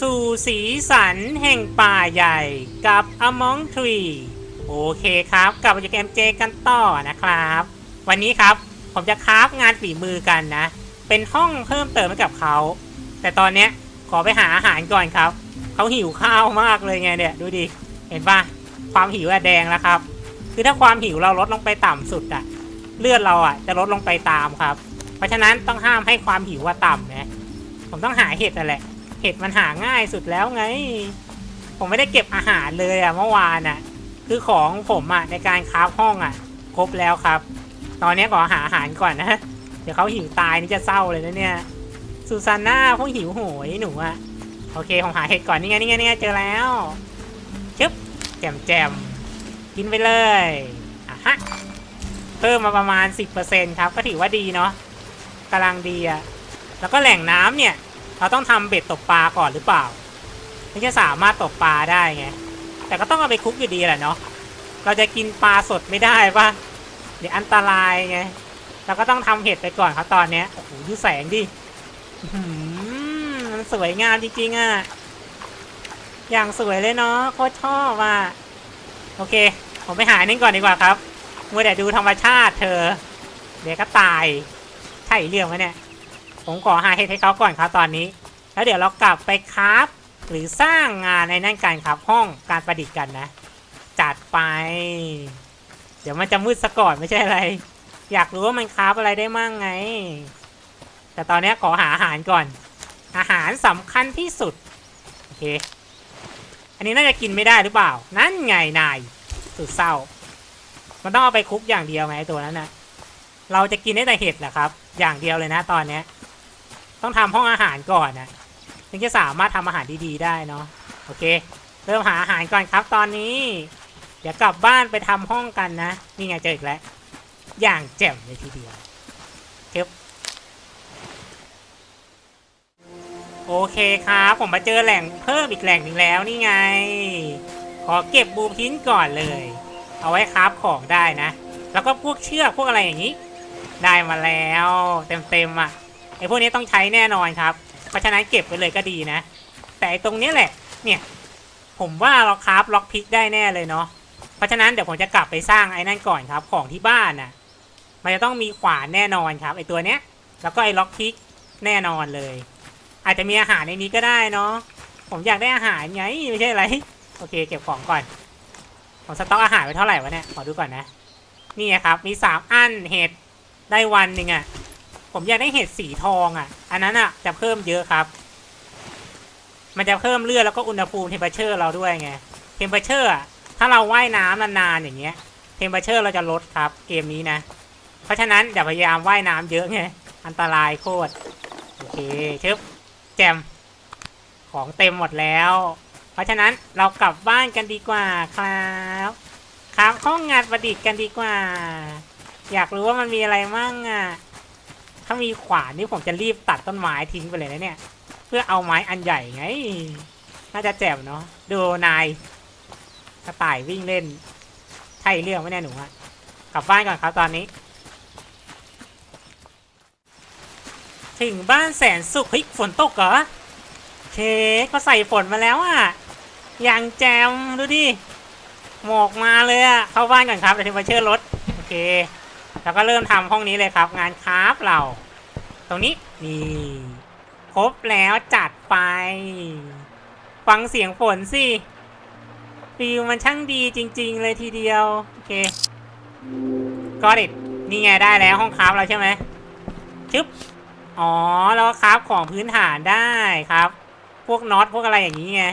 สู่สีสันแห่งป่าใหญ่กับ Among Tree โอเคครับกลับมาจากเกมเจกันต่อนะครับ วันนี้ครับผมจะคราฟงานฝีมือกันนะ เป็นห้องเพิ่มเติมให้กับเขา แต่ตอนเนี้ยขอไปหาอาหารก่อนครับ เขาหิวข้าวมากเลยไงเนี่ย ดูดิ เห็นปะความหิวอะแดงแล้วครับ คือถ้าความหิวเราลดลงไปต่ำสุดอะเลือดเราอะจะลดลงไปตามครับ เพราะฉะนั้นต้องห้ามให้ความหิวว่าต่ำนะผมต้องหาเห็ดนั่นแหละ เห็ดมันหาง่ายสุดแล้วไง ผมไม่ได้เก็บอาหารเลยอะเมื่อวานอะคือของผมอะในการคราฟห้องอะครบแล้วครับ ตอนนี้ขอหาอาหารก่อนนะ เดี๋ยวเขาหิวตายนี่จะเศร้าเลยนะเนี่ยซูซาน่าพวกหิวโหยหนูอะโอเคผมหาเห็ดก่อนนี่ไงนี่ไงนี่ไงเจอแล้วชึบแจมแจมกินไปเลยอะฮะเพิ่มมาประมาณ 10%ครับ ก็ถือว่าดีเนาะกำลังดีอะแล้วก็แหล่งน้ำเนี่ย เราต้องทำเบ็ดตกปลาก่อนหรือเปล่าถึงจะสามารถตกปลาได้ไง แต่ก็ต้องเอาไปคุกอยู่ดีแหละเนาะ เราจะกินปลาสดไม่ได้ปะเดี๋ยวอันตรายไง เราก็ต้องทำเห็ดไปก่อนครับตอนเนี้ย โอ้โหดูแสงดิหืมันสวยงามจริงๆอะ่ะ อย่างสวยเลยเนาะ โคตรชอบอะ โอเค ผมไปหานี่ก่อนดีกว่าครับมัวแต่ดูธรรมชาติเธอ เดี๋ยวก็ตาย ใช่เรื่องไหมเนี่ย ผมขอหาเห็ดให้เขาก่อนครับตอนนี้ แล้วเดี๋ยวเรากลับไปคราฟหรือสร้างงานในนั่นกันครับห้องการประดิษฐ์กันนะ จัดไป เดี๋ยวมันจะมืดซะก่อนไม่ใช่อะไร อยากรู้ว่ามันคราฟอะไรได้มั่งไง แต่ตอนนี้ขอหาอาหารก่อน อาหารสำคัญที่สุด โอเค อันนี้น่าจะกินไม่ได้หรือเปล่า นั่นไงนาย สุดเศร้า มันต้องเอาไปคุกอย่างเดียวไหมตัวนั้นนะเราจะกินได้แต่เห็ดแหละครับ อย่างเดียวเลยนะตอนเนี้ ต้องทำห้องอาหารก่อนนะถึงจะสามารถทำอาหารดีๆได้เนาะโอเค เริ่มหาอาหารก่อนครับตอนนี้ เดี๋ยวกลับบ้านไปทำห้องกันนะนี่ไงเจออีกแล้วอย่างแจ่มเลยทีเดียวเก็บโอเคครับ ผมมาเจอแหล่งเพิ่มอีกแหล่งหนึ่งแล้วนี่ไง ขอเก็บบูพินก่อนเลย เอาไว้คราฟของได้นะ แล้วก็พวกเชือกพวกอะไรอย่างนี้ ได้มาแล้ว เต็มๆอะ ไอ้พวกนี้ต้องใช้แน่นอนครับ เพราะฉะนั้นเก็บไปเลยก็ดีนะ แต่ตรงนี้แหละ เนี่ย ผมว่าเราคราฟล็อกพิกได้แน่เลยเนาะ เพราะฉะนั้นเดี๋ยวผมจะกลับไปสร้างไอ้นั่นก่อนครับ ของที่บ้านน่ะ มันจะต้องมีขวานแน่นอนครับไอ้ตัวเนี้ย แล้วก็ไอ้ล็อกพิกแน่นอนเลย อาจจะมีอาหารในนี้ก็ได้เนาะ ผมอยากได้อาหารไงไม่ใช่อะไร โอเค เก็บของก่อน ผมสต็อกอาหารไว้เท่าไหร่วะเนี่ย ขอดูก่อนนะ นี่ครับ มีสามอันเห็ดได้วันหนึ่งอะ ผมอยากได้เห็ดสีทองอะ่ะ อันนั้นอะ่ะ จะเพิ่มเยอะครับ มันจะเพิ่มเลือดแล้วก็อุณหภูมิเทมเปอร์เชอร์เราด้วยไง เทมเปอร์เชอร์อะถ้าเราว่ายน้ำนานๆอย่างเงี้ย เทมเปอร์เชอร์เราจะลดครับ เกมนี้นะ เพราะฉะนั้นอย่าพยายามว่ายน้ำเยอะไง อันตรายโคตร โอเคชึบแจม ของเต็มหมดแล้ว เพราะฉะนั้นเรากลับบ้านกันดีกว่าครับ ครับห้องงานประดิษฐ์กันดีกว่า อยากรู้ว่ามันมีอะไรมั่งอะ ถ้ามีขวานนี่ผมจะรีบตัดต้นไม้ทิ้งไปเลยนะเนี่ย เพื่อเอาไม้อันใหญ่ไง น่าจะแจ่มเนาะดูนายกระต่ายวิ่งเล่นใช่เรื่องไหมเนี่ยหนูอะกลับบ้านก่อนครับตอนนี้ ถึงบ้านแสนสุขเฮ้ยฝนตกเหรอเคก็ใส่ฝนมาแล้วอะอย่างแจมดูดิหมอกมาเลยอะเข้าบ้านก่อนครับเดี๋ยวเทมเปอร์เชอร์ลดโอเค แล้วก็เริ่มทำห้องนี้เลยครับ งานคราฟเรา ตรงนี้นี่ครบแล้วจัดไป ฟังเสียงฝนสิฟิลมันช่างดีจริง ๆ เลยทีเดียว โอเคก็ดินี่ไงได้แล้วห้องคราฟเราใช่ไหมชึบอ๋อแล้วคราฟของพื้นฐานได้ครับ พวกน็อตพวกอะไรอย่างนี้ไง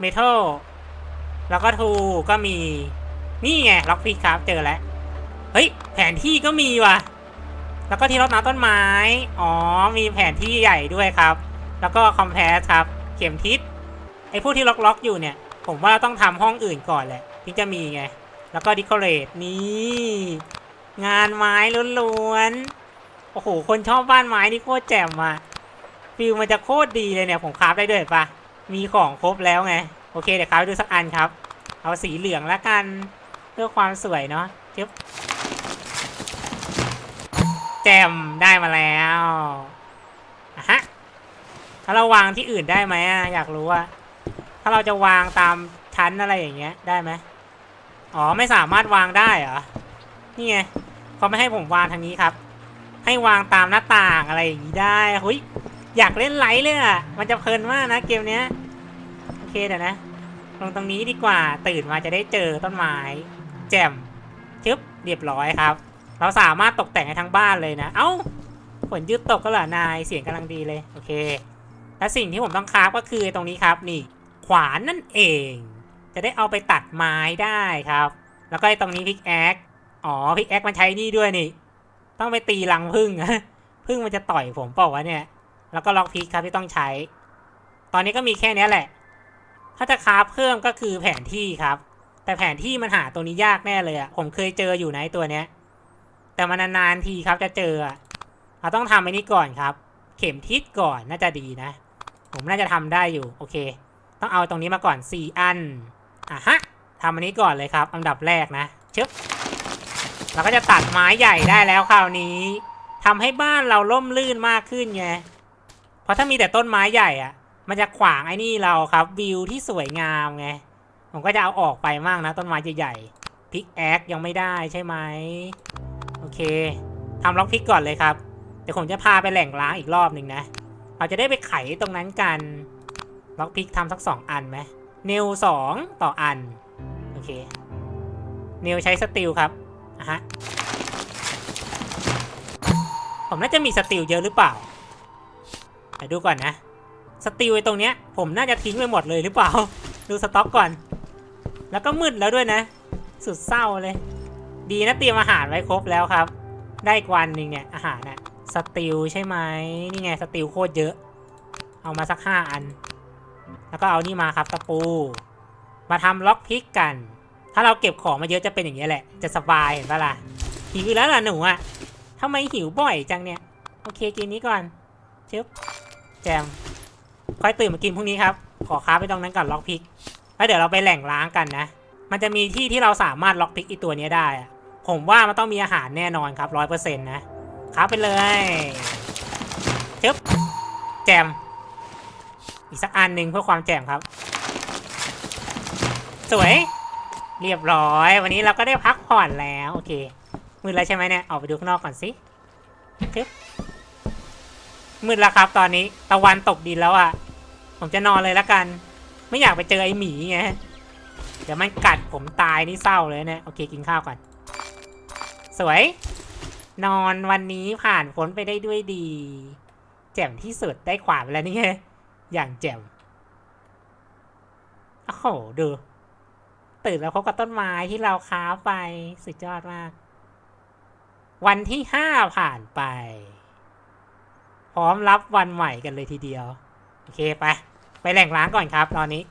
เมทัลแล้วก็ทูก็มี นี่ไงล็อกพิกครับเจอแล้ว เฮ้ย แผนที่ก็มีว่ะ แล้วก็ที่รดน้ำต้นไม้ อ๋อ มีแผนที่ใหญ่ด้วยครับ แล้วก็คอมเพลสครับ เข็มทิศ ไอ้พวกที่ล็อกๆอยู่เนี่ย ผมว่าต้องทำห้องอื่นก่อนแหละถึงจะมีไง แล้วก็ดิคอเรทนี่ งานไม้ล้วนๆ โอ้โห คนชอบบ้านไม้นี่โคตรแจ่มอะฟิลมันจะโคตรดีเลยเนี่ย ผมคราฟได้ด้วยปะมีของครบแล้วไง โอเคเดี๋ยวคราฟดูสักอันครับ เอาสีเหลืองแล้วกัน เพื่อความสวยเนาะจึ๊บ แจมได้มาแล้วฮะถ้าเราวางที่อื่นได้ไหมอะอยากรู้ว่า ถ้าเราจะวางตามชั้นอะไรอย่างเงี้ยได้ไหมอ๋อไม่สามารถวางได้เหรอนี่ไงเขาไม่ให้ผมวางทางนี้ครับ ให้วางตามหน้าต่างอะไรอย่างนี้ได้หุยอยากเล่นไลท์เลยอะมันจะเพลินมากนะเกมเนี้ยโอเคเดี๋ยวนะ ลงตรงนี้ดีกว่าตื่นมาจะได้เจอต้นไม้ แจ่มชึบเรียบร้อยครับ เราสามารถตกแต่งให้ทั้งบ้านเลยนะ เอ้าฝนยืดตกก็เหรอนายเสียงกำลังดีเลยโอเค และสิ่งที่ผมต้องคราฟก็คือตรงนี้ครับนี่ ขวานนั่นเอง จะได้เอาไปตัดไม้ได้ครับ แล้วก็ไอตรงนี้พิกแอคอ๋อพิกแอคมันใช้นี่ด้วยนี่ ต้องไปตีรังพึ่งพึ่งมันจะต่อยผมเปล่าวะเนี่ย แล้วก็ล็อกพิกครับที่ต้องใช้ ตอนนี้ก็มีแค่นี้แหละ ถ้าจะคราฟเพิ่มก็คือแผนที่ครับ แต่แผนที่มันหาตัวนี้ยากแน่เลยอะผมเคยเจออยู่ในตัวเนี้ย แต่มันนานๆทีครับจะเจอเราต้องทำไอ้นี้ก่อนครับ เข็มทิศก่อนน่าจะดีนะ ผมน่าจะทำได้อยู่โอเค ต้องเอาตรงนี้มาก่อน4อันอะฮะทำอันนี้ก่อนเลยครับอันดับแรกนะชึบเราก็จะตัดไม้ใหญ่ได้แล้วคราวนี้ทำให้บ้านเราล่มลื่นมากขึ้นไงเพราะถ้ามีแต่ต้นไม้ใหญ่อะมันจะขวางไอ้นี่เราครับวิวที่สวยงามไงผมก็จะเอาออกไปมากนะ ต้นไม้ใหญ่ๆพิกแอคยังไม่ได้ใช่ไหม เคทำล็อกพิกก่อนเลยครับ เดี๋ยวผมจะพาไปแหล่งล้างอีกรอบหนึ่งนะ เราจะได้ไปไขตรงนั้นกัน ล็อกพิกทำสักสองอันไหมเนลสองต่ออัน โอเค เนลใช้สติลครับอะฮะ ผมน่าจะมีสติลเยอะหรือเปล่าเดี๋ยวดูก่อนนะ สติลไอ้ตรงเนี้ย ผมน่าจะทิ้งไปหมดเลยหรือเปล่า ดูสต็อกก่อน แล้วก็มืดแล้วด้วยนะ สุดเศร้าเลย ดีนะเตรียมอาหารไว้ครบแล้วครับ ได้กวันหนึ่งเนี่ยอาหารน่ะสติลใช่ไหมนี่ไงสติลโคตรเยอะ เอามาสักห้าอัน แล้วก็เอานี่มาครับตะปู มาทำล็อกพิกกัน ถ้าเราเก็บของมาเยอะจะเป็นอย่างนี้ยแหละ จะสบายเห็นปะล่ะหิวแล้วล่ะหนูอะทำไมหิวบ่อยจังเนี่ย โอเคกินนี้ก่อนชึบแจมค่อยตื่นมากินพรุ่งนี้ครับ ขอค้าไปตรงนั้นก่อนล็อกพิก แล้วเดี๋ยวเราไปแหล่งล้างกันนะ มันจะมีที่ที่เราสามารถล็อกพิกอีตัวนี้ได้อะ ผมว่ามันต้องมีอาหารแน่นอนครับร้อยเปอร์เซ็นต์นะค้าไปเลยชึบแจม อีกสักอันหนึ่งเพื่อความแจมครับ สวย เรียบร้อย วันนี้เราก็ได้พักผ่อนแล้วโอเคมืดแล้วใช่ไหมเนี่ยออกไปดูข้างนอกก่อนสิชึบมืดแล้วครับ ตอนนี้ตะวันตกดินแล้วอะ่ะ ผมจะนอนเลยละกัน ไม่อยากไปเจอไอ้หมีไงเดี๋ยวมันกัดผมตายนี่เศร้าเลยเนี่ยโอเคกินข้าวก่อน สวย นอนวันนี้ผ่านพ้นไปได้ด้วยดี แจ่มที่สุดได้ขวานแล้วนี่ไงอย่างแจ่มโอ้โหดูตื่นแล้วพบกับต้นไม้ที่เราค้าไปสุดยอดมาก วันที่ห้าผ่านไป พร้อมรับวันใหม่กันเลยทีเดียว โอเคไป ไปแหล่งล้างก่อนครับ ตอนนี้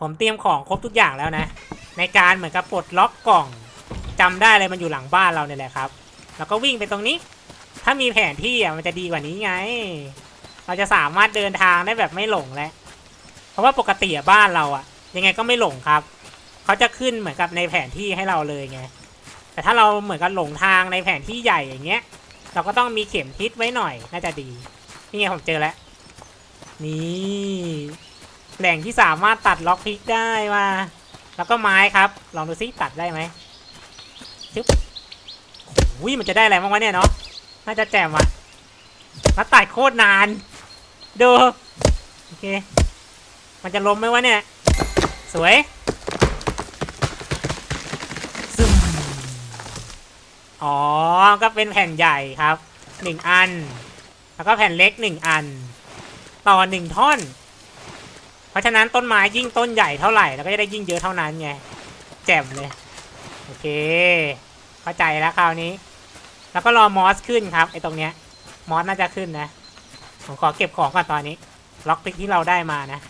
ผมเตรียมของครบทุกอย่างแล้วนะ ในการเหมือนกับปลดล็อกกล่อง จำได้เลยมันอยู่หลังบ้านเราเนี่ยแหละครับ แล้วก็วิ่งไปตรงนี้ ถ้ามีแผนที่อะมันจะดีกว่านี้ไง เราจะสามารถเดินทางได้แบบไม่หลงแล้วเพราะว่าปกติบ้านเราอะ ยังไงก็ไม่หลงครับเขาจะขึ้นเหมือนกับในแผนที่ให้เราเลยไงแต่ถ้าเราเหมือนกับหลงทางในแผนที่ใหญ่อย่างเงี้ย เราก็ต้องมีเข็มทิศไว้หน่อยน่าจะดีนี่ไงผมเจอแล้วนี่แหล่งที่สามารถตัดล็อกพิกได้มาแล้วก็ไม้ครับ ลองดูซิตัดได้ไหม ชึบอุ้ยมันจะได้อะไรบ้างวะเนี่ยเนาะ น่าจะแจ่มอะแล้วตัดโคตรนาน ดู โอเค มันจะล้มไหมวะเนี่ย สวยซึมอ๋อ ก็เป็นแผ่นใหญ่ครับหนึ่งอัน แล้วก็แผ่นเล็กหนึ่งอัน ต่อหนึ่งท่อน เพราะฉะนั้นต้นไม้ยิ่งต้นใหญ่เท่าไหร่เราก็จะได้ยิ่งเยอะเท่านั้นไง แจ่มเลย เค เข้าใจแล้วคราวนี้ แล้วก็รอมอสขึ้นครับไอ้ตรงเนี้ย มอสน่าจะขึ้นนะ ผมขอเก็บของก่อนตอนนี้ ล็อกพิกที่เราได้มานะ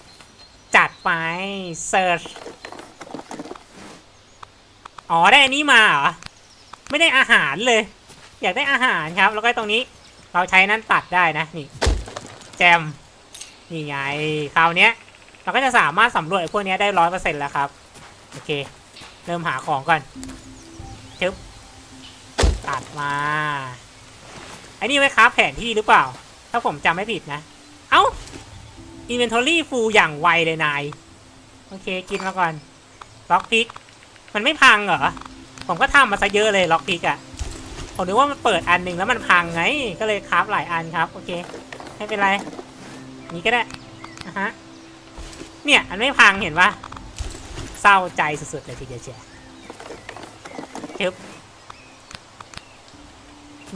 จัดไปเซิร์ชอ๋อได้อันนี้มาเหรอ ไม่ได้อาหารเลย อยากได้อาหารครับ แล้วก็ตรงนี้ เราใช้นั้นตัดได้นะนี่ แจมนี่ไงคราวเนี้ย เราก็จะสามารถสำรวจพวกนี้ได้ร้อยเปอร์เซ็นต์แล้วครับ โอเค ริ่มหาของก่อนชึบตัดมาไอ้นี่ไว้ครับแผนที่หรือเปล่า ถ้าผมจำไม่ผิดนะ เอ้าอินเวนทอรี่ฟูอย่างไวเลยนาย โอเค กินมาก่อน ล็อกพิก มันไม่พังเหรอ ผมก็ทำมาซะเยอะเลยล็อกพิกอะผมนึกว่ามันเปิดอันหนึ่งแล้วมันพังไง ก็เลยคราฟหลายอันครับ โอเค ไม่เป็นไร นี้ก็ได้นะฮะ เนี่ย อันไม่พังเห็นปะ เศร้าใจสุดๆเลยทีเดียวเชียวชึบ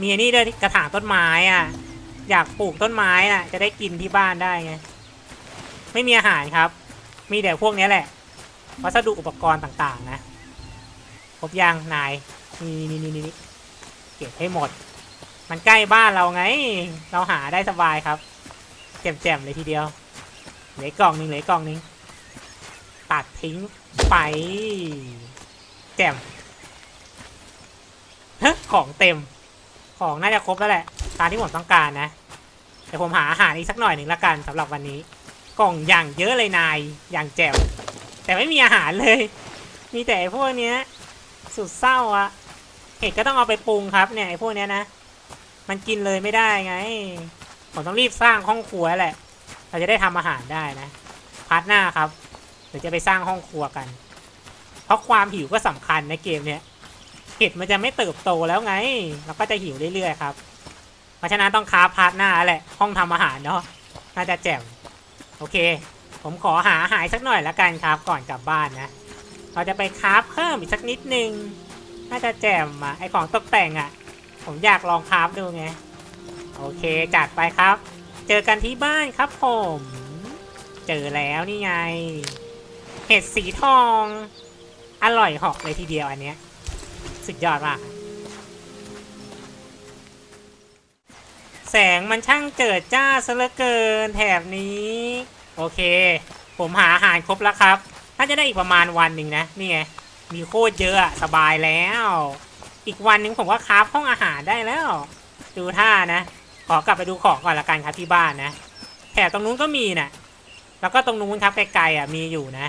มีอันนี้ด้วยกระถางต้นไม้อะ อยากปลูกต้นไม้น่ะ จะได้กินที่บ้านได้ไง ไม่มีอาหารครับ มีแต่พวกนี้แหละ วัสดุอุปกรณ์ต่างๆ นะครบยังนาย นี่นี่นี่นี่เก็บให้หมด มันใกล้บ้านเราไง เราหาได้สบายครับ แจ่มๆเลยทีเดียว เหลือกล่องหนึ่งเหลือกล่องหนึ่งตัดทิ้ง ไปแจ่มของเต็ม ของน่าจะครบแล้วแหละ ตามที่ผมต้องการนะแต่ผมหาอาหารอีกสักหน่อยหนึ่งละกันสำหรับวันนี้ กล่องอย่างเยอะเลยนายอย่างแจ่มแต่ไม่มีอาหารเลย มีแต่พวกเนี้ย สุดเศร้าอะเห็ดก็ต้องเอาไปปรุงครับเนี่ยไอ้พวกเนี้ยนะ มันกินเลยไม่ได้ไง ผมต้องรีบสร้างห้องครัวแหละ เราจะได้ทำอาหารได้นะพาร์ทหน้าครับ ดี๋ยวจะไปสร้างห้องครัวกัน เพราะความหิวก็สำคัญในเกมเนี้ยเห็ดมันจะไม่เติบโตแล้วไง เราก็จะหิวเรื่อยๆครับ เพราะฉะนั้นต้องคาพาร์ทหน้าแหละ ห้องทำอาหารเนาะ น่าจะแจ่ม โอเค ผมขอหาอาหารสักหน่อยละกันครับ ก่อนกลับบ้านนะ เราจะไปคราฟเพิ่มอีกสักนิดนึง น่าจะแจ่มอะ ไอของตกแต่งอะ ผมอยากลองคราฟดูไง โอเค จัดไปครับ เจอกันที่บ้านครับผม เจอแล้วนี่ไง เห็ดสีทอง อร่อยหอกเลยทีเดียวอันเนี้ย สุดยอดมาก แสงมันช่างเจิดจ้าซะเหลือเกินแถบนี้ โอเค ผมหาอาหารครบแล้วครับน่าจะได้อีกประมาณวันหนึ่งนะ นี่ไง มีโคตรเยอะอะสบายแล้ว อีกวันหนึ่งผมก็คราฟห้องอาหารได้แล้ว ดูท่านะ ขอกลับไปดูของก่อนละกันครับที่บ้านนะ แถบตรงนู้นก็มีนะแล้วก็ตรงนู้นครับไกลๆอะมีอยู่นะ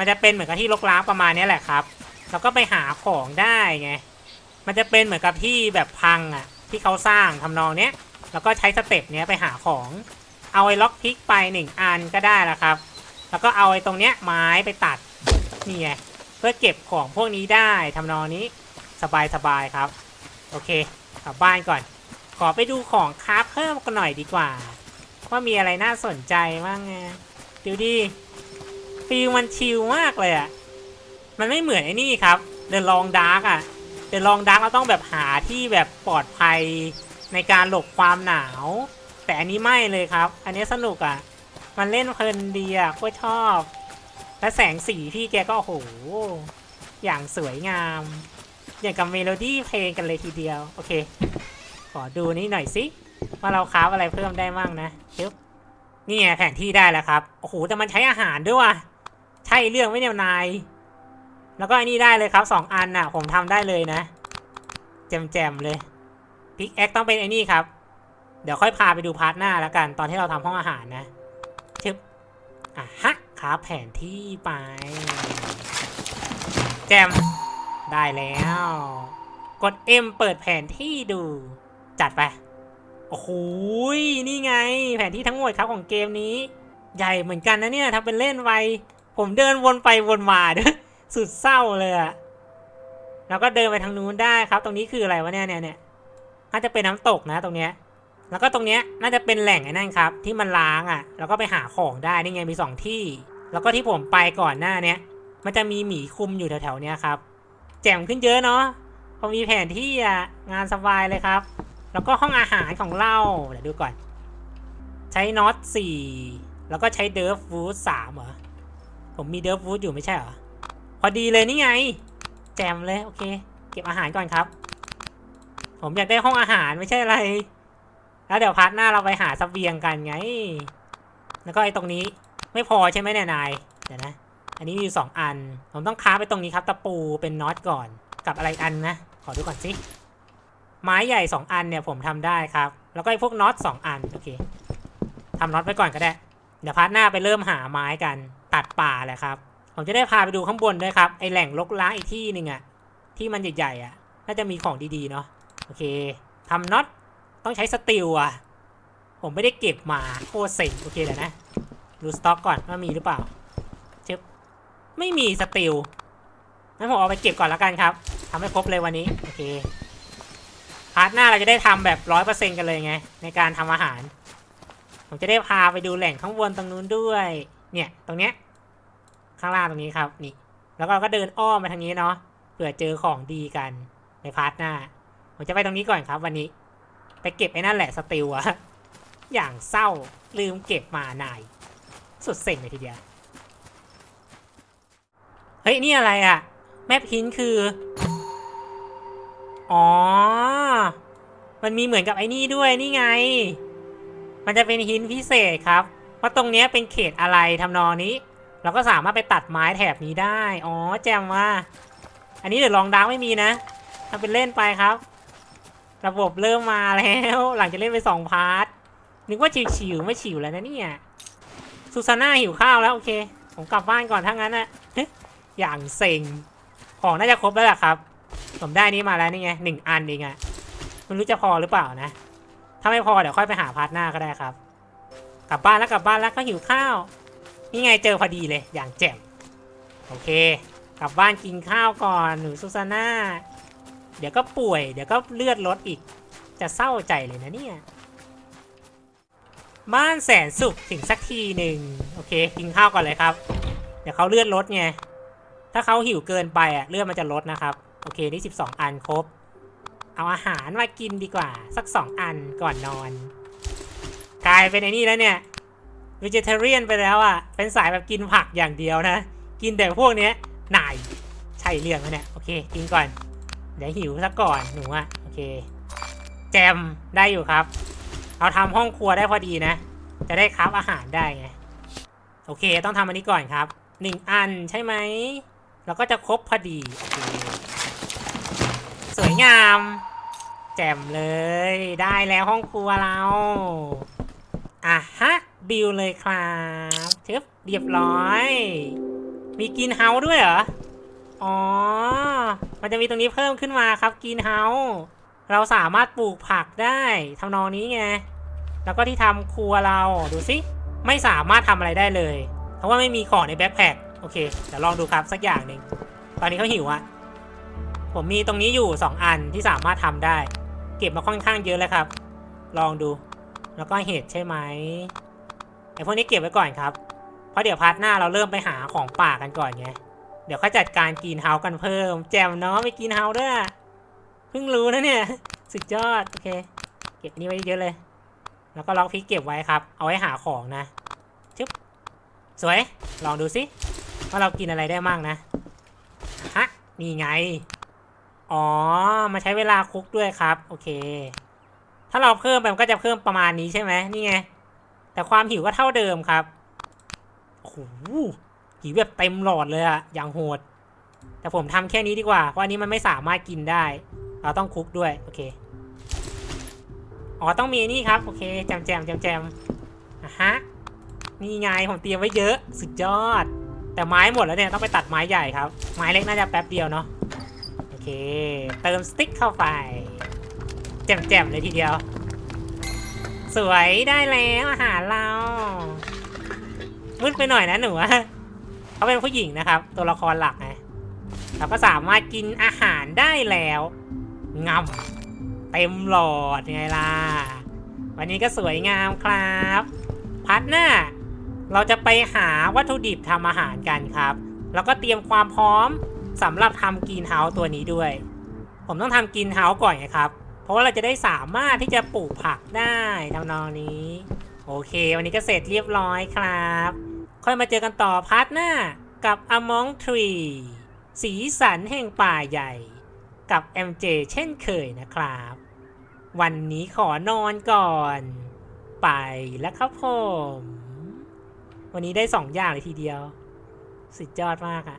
มันจะเป็นเหมือนกับที่รกร้างประมาณนี้แหละครับ แล้วก็ไปหาของได้ไง มันจะเป็นเหมือนกับที่แบบพังอะ ที่เขาสร้างทำนองเนี้ย แล้วก็ใช้สเต็ปเนี้ยไปหาของ เอาไอ้ล็อกพิกไปหนึ่งอันก็ได้แล้วครับ แล้วก็เอาไอ้ตรงเนี้ยไม้ไปตัดนี่ไงเพื่อเก็บของพวกนี้ได้ทำนองนี้สบายๆครับ โอเคกลับบ้านก่อน ขอไปดูของคราฟเพิ่มกันหน่อยดีกว่า ว่ามีอะไรน่าสนใจบ้างไงดูดิ ฟิลมันชิลมากเลยอะมันไม่เหมือนไอ้นี่ครับเด e l ลองดาร์กอะเด e l ลองดาร์กเราต้องแบบหาที่แบบปลอดภัยในการหลบความหนาว แต่อันนี้ไม่เลยครับ อันนี้สนุกอะมันเล่นเพลินดีอะโคตรชอบ และแสงสีพี่แกก็โอ้โหอย่างสวยงาม อย่างกับเมโลดี้เพลงกันเลยทีเดียว โอเค ขอดูนี่หน่อยสิว่าเราคราอะไรเพิ่มได้มั่งนะชึบนี่ไงแผนที่ได้แล้วครับ โอ้โห แต่มันใช้อาหารด้วยว่ะ ใช่เรื่องไม่เนี่ยนาย แล้วก็อันนี้ได้เลยครับสองอันน่ะ ผมทำได้เลยนะ แจมๆเลยพิกแอคต้องเป็นไอ้นี่ครับ เดี๋ยวค่อยพาไปดูพาร์ทหน้าแล้วกัน ตอนที่เราทำห้องอาหารนะชึบอะฮะครับแผนที่ไป แจมได้แล้ว กด M เปิดแผนที่ดู จัดไป โอ้โหนี่ไง แผนที่ทั้งหมดครับของเกมนี้ ใหญ่เหมือนกันนะเนี่ยทำเป็นเล่นไป ผมเดินวนไปวนมาด้วยสุดเศร้าเลยอะแล้วก็เดินไปทางนู้นได้ครับ ตรงนี้คืออะไรวะเนี่ยเนี่ยเนี่ยน่าจะเป็นน้ำตกนะตรงเนี้ย แล้วก็ตรงเนี้ยน่าจะเป็นแหล่งไอ้นั่นครับ ที่มันล้างอะ่ะ แล้วก็ไปหาของได้นี่ไงมีสองที่ แล้วก็ที่ผมไปก่อนหน้าเนี้ย มันจะมีหมีคุมอยู่แถวๆเนี้ยครับ แจ่มขึ้นเยอะเนาะพอมีแผนที่อะงานสบายเลยครับ แล้วก็ห้องอาหารของเราเดี๋ยวดูก่อน ใช้น็อตสี่แล้วก็ใช้เดิร์ฟฟูดสามเหรอ ผมมีเดิร์ฟฟูดอยู่ไม่ใช่เหรอ พอดีเลยนี่ไง แจมเลยโอเค เก็บอาหารก่อนครับ ผมอยากได้ห้องอาหารไม่ใช่อะไร แล้วเดี๋ยวพาร์ทหน้าเราไปหาสเบียงกันไง แล้วก็ไอ้ตรงนี้ไม่พอใช่ไหมเนี่ยนาย เดี๋ยวนะ อันนี้มีอยู่สองอัน ผมต้องค้าไปตรงนี้ครับตะปูเป็นน็อตก่อน กับอะไรอันนะ ขอดูก่อนสิไม้ใหญ่สองอันเนี่ยผมทำได้ครับ แล้วก็ไอ้พวกน็อตสองอัน โอเคทำน็อตไปก่อนก็ได้ เดี๋ยวพาร์ทหน้าไปเริ่มหาไม้กันตัดป่าแหละครับ ผมจะได้พาไปดูข้างบนด้วยครับไอแหล่งลกล้างอีกที่หนึ่งอะที่มันใหญ่ๆอะน่าจะมีของดีๆเนาะโอเคทำน็อตต้องใช้สตีลอะผมไม่ได้เก็บมาโคตรเซ็งโอเคเดี๋ยวนะดูสต็อกก่อนว่ามีหรือเปล่าชึบไม่มีสติลงั้นผมเอาไปเก็บก่อนแล้วกันครับทำให้ครบเลยวันนี้โอเคพาร์ทหน้าเราจะได้ทำแบบร้อยเปอร์เซ็นกันเลยไงในการทำอาหาร ผมจะได้พาไปดูแหล่งข้างบนตรงนู้นด้วย เนี่ย ตรงเนี้ย ข้างล่างตรงนี้ครับ นี่ แล้วก็เราก็เดินอ้อมไปทางนี้เนาะ เผื่อเจอของดีกันในพาร์ทหน้า ผมจะไปตรงนี้ก่อนครับ วันนี้ ไปเก็บไอ้นั่นแหละสติลอะอย่างเศร้าลืมเก็บมานาย สุดเซ็งเลยทีเดียว เฮ้ย นี่อะไรอะแมปหินคือ อ๋อ มันมีเหมือนกับไอ้นี่ด้วยนี่ไง มันจะเป็นหินพิเศษครับว่าตรงนี้เป็นเขตอะไรทำนองนี้ เราก็สามารถไปตัดไม้แถบนี้ได้ อ๋อแจมว่า อันนี้เดี๋ยวลองดังไม่มีนะทำเป็นเล่นไปครับ ระบบเริ่มมาแล้ว หลังจากเล่นไปสองพาร์ทนึกว่าชิวๆไม่ชิวแล้วนะเนี่ยซูซาน่าหิวข้าวแล้วโอเค ผมกลับบ้านก่อนถ้างั้นนะอย่างเซ็งของน่าจะครบแล้วล่ะครับ ผมได้นี้มาแล้วนี่ไงหนึ่งอันเองอะไม่รู้จะพอหรือเปล่านะ ถ้าไม่พอเดี๋ยวค่อยไปหาพาร์ทหน้าก็ได้ครับ กลับบ้านแล้วกลับบ้านแล้วก็หิวข้าว นี่ไงเจอพอดีเลย อย่างแจ่ม โอเค กลับบ้านกินข้าวก่อนหนูซูซาน่า เดี๋ยวก็ป่วย เดี๋ยวก็เลือดลดอีก จะเศร้าใจเลยนะเนี่ย บ้านแสนสุขถึงสักทีหนึ่งโอเค กินข้าวก่อนเลยครับ เดี๋ยวเขาเลือดลดไง ถ้าเขาหิวเกินไปอะเลือดมันจะลดนะครับ โอเค นี่ 12 อันครบ เอาอาหารมากินดีกว่า สัก2อันก่อนนอน กลายเป็นไอ้นี่แล้วเนี่ย vegetarian ไปแล้วอะ เป็นสายแบบกินผักอย่างเดียวนะ กินแต่พวกเนี้ยหนายใช่เรื่องแล้วเนี่ย โอเค กินก่อน เดี๋ยวหิวซะก่อนหนูอะ โอเค แจมได้อยู่ครับ เราทำห้องครัวได้พอดีนะ จะได้คับอาหารได้ไง โอเค ต้องทำอันนี้ก่อนครับหนึ่งอันใช่ไหม เราก็จะครบพอดีโอเคสวยงาม แจ่มเลย ได้แล้วห้องครัวเราอะฮะ บิวเลยครับชึบเรียบร้อย มีกินเฮาส์ด้วยเหรอ อ๋อ มันจะมีตรงนี้เพิ่มขึ้นมาครับกินเฮาส์เราสามารถปลูกผักได้ทำนองนี้ไง แล้วก็ที่ทำครัวเราดูสิ ไม่สามารถทำอะไรได้เลย เพราะว่าไม่มีของในแบ็คแพคโอเคเดี๋ยวลองดูครับสักอย่างหนึ่งตอนนี้เขาหิวอะผมมีตรงนี้อยู่ 2 อันที่สามารถทำได้ เก็บมาค่อนข้างเยอะเลยครับ ลองดู แล้วก็เห็ดใช่ไหมไอพวกนี้เก็บไว้ก่อนครับ เพราะเดี๋ยวพาร์ทหน้าเราเริ่มไปหาของป่ากันก่อนไง เดี๋ยวค่อยจัดการกินเฮากันเพิ่ม แจมเนาะไม่กินเฮาด้วย เพิ่งรู้นะเนี่ย สุดยอด โอเค เก็บนี้ไว้เยอะเลย แล้วก็ล็อกพิกเก็บไว้ครับ เอาไว้หาของนะชึบสวย ลองดูสิว่าเรากินอะไรได้มั่งนะ ฮะ นี่ไง อ๋อ มาใช้เวลาคุกด้วยครับ โอเค ถ้าเราเพิ่มไปมันก็จะเพิ่มประมาณนี้ใช่ไหมนี่ไง แต่ความหิวก็เท่าเดิมครับโอ้โหหิวแบบเต็มหลอดเลยอะอย่างโหด แต่ผมทำแค่นี้ดีกว่า เพราะอันนี้มันไม่สามารถกินได้ เราต้องคุกด้วย โอเค อ๋อ ต้องมีนี่ครับ โอเค แจมแจมแจมแจมอะฮะ นี่ไง ผมเตรียมไว้เยอะ สุดยอด แต่ไม้หมดแล้วเนี่ย ต้องไปตัดไม้ใหญ่ครับ ไม้เล็กน่าจะแป๊บเดียวเนาะ เค เติมสติ๊กเข้าไปแจมแจมเลยทีเดียว สวยได้แล้วอาหารเรามืดไปหน่อยนะหนูเขาเป็นผู้หญิงนะครับ ตัวละครหลักไงเราก็สามารถกินอาหารได้แล้วงำเต็มหลอดไงล่ะ วันนี้ก็สวยงามครับ พัดหน้า เราจะไปหาวัตถุดิบทำอาหารกันครับ แล้วก็เตรียมความพร้อม สำหรับทำกรีนเฮาส์ตัวนี้ด้วย ผมต้องทำกรีนเฮาส์ก่อนไงครับ เพราะว่าเราจะได้สามารถที่จะปลูกผักได้ทำนองนี้ โอเค วันนี้ก็เสร็จเรียบร้อยครับ ค่อยมาเจอกันต่อพาร์ทหน้ากับ Among Tree สีสันแห่งป่าใหญ่ กับ MJ เช่นเคยนะครับ วันนี้ขอนอนก่อน ไปแล้วครับผม วันนี้ได้สองอย่างเลยทีเดียว สุดยอดมากอะ